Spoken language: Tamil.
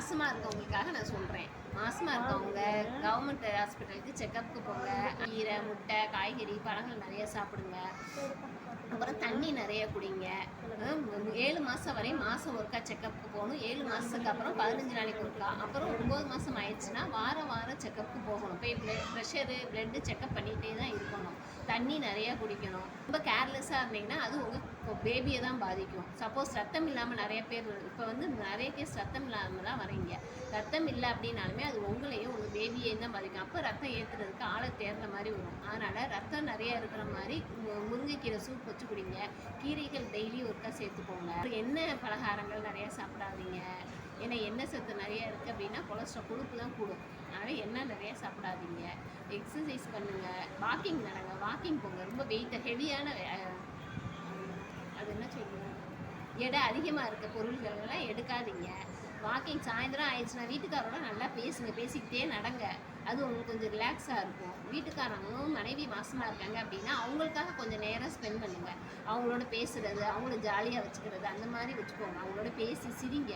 மாசமா இருக்கவங்களுக்காக நான் சொல்கிறேன் மாசமா இருக்கவங்க கவர்மெண்ட் ஹாஸ்பிட்டலுக்கு செக்கப்புக்கு போங்க. கீரை முட்டை காய்கறி பழங்கள் நிறைய சாப்பிடுங்க. அப்புறம் தண்ணி நிறைய குடிங்க. ஏழு மாதம் வரையும் மாதம் ஒருக்கா செக்கப்புக்கு போகணும். ஏழு மாதத்துக்கு அப்புறம் பதினஞ்சு நாளைக்கு ஒருக்கா. அப்புறம் ஒம்பது மாதம் ஆயிடுச்சுன்னா செக்கப்புக்கு போகணும். போய் ப்ளட் ப்ரெஷரு ப்ளட்டு செக்கப் பண்ணிகிட்டே தான் இருக்கணும். தண்ணி நிறையா குடிக்கணும். ரொம்ப கேர்லெஸ்ஸாக இருந்தீங்கன்னா அது உங்கள் பேபியை தான் பாதிக்கும். சப்போஸ் ரத்தம் இல்லாமல் நிறைய பேர் இப்போ வந்து நிறைய கேஸ் ரத்தம் இல்லாமல் தான் வரீங்க. ரத்தம் இல்லை அப்படின்னாலுமே அது உங்களையும் உங்கள் பேபியையும் தான் பாதிக்கும். அப்போ ரத்தம் ஏற்றுறதுக்கு ஆளை தேர்ந்த மாதிரி வரும். அதனால் ரத்தம் நிறையா இருக்கிற மாதிரி மு- முருங்கைக்கீரை சூப் வச்சு குடிங்க. கீரைகள் டெய்லி ஒருக்கா சேர்த்துக்கோங்க. என்ன பலகாரங்கள் நிறையா சாப்பிடாதீங்க. ஏன்னா எண்ணெய் சத்து நிறைய இருக்குது அப்படின்னா கொலஸ்ட்ரால் கொழுப்பு தான் கூடும். அதனால் எண்ணெய் நிறைய சாப்பிடாதீங்க. எக்ஸசைஸ் பண்ணுங்கள் வாக்கிங் நடங்க. வாக்கிங் போங்க. ரொம்ப வெயிட் ஹெவியான அது என்ன சொல்லுங்கள் எடை அதிகமாக இருக்க பொருள்களெல்லாம் எடுக்காதீங்க. வாக்கிங் சாயந்தரம் ஆயிடுச்சுன்னா வீட்டுக்காரோட நல்லா பேசுங்க. பேசிக்கிட்டே நடங்க. அது உங்களுக்கு கொஞ்சம் ரிலாக்ஸாக இருக்கும். வீட்டுக்காரங்களும் மனைவி மாசமாக இருக்காங்க அப்படின்னா அவங்களுக்காக கொஞ்சம் நேரம் ஸ்பெண்ட் பண்ணுங்கள் அவங்களோட பேசுகிறது அவங்கள ஜாலியாக வச்சுக்கிறது அந்த மாதிரி வச்சுக்கோங்க. அவங்களோட பேசி சிரிங்க.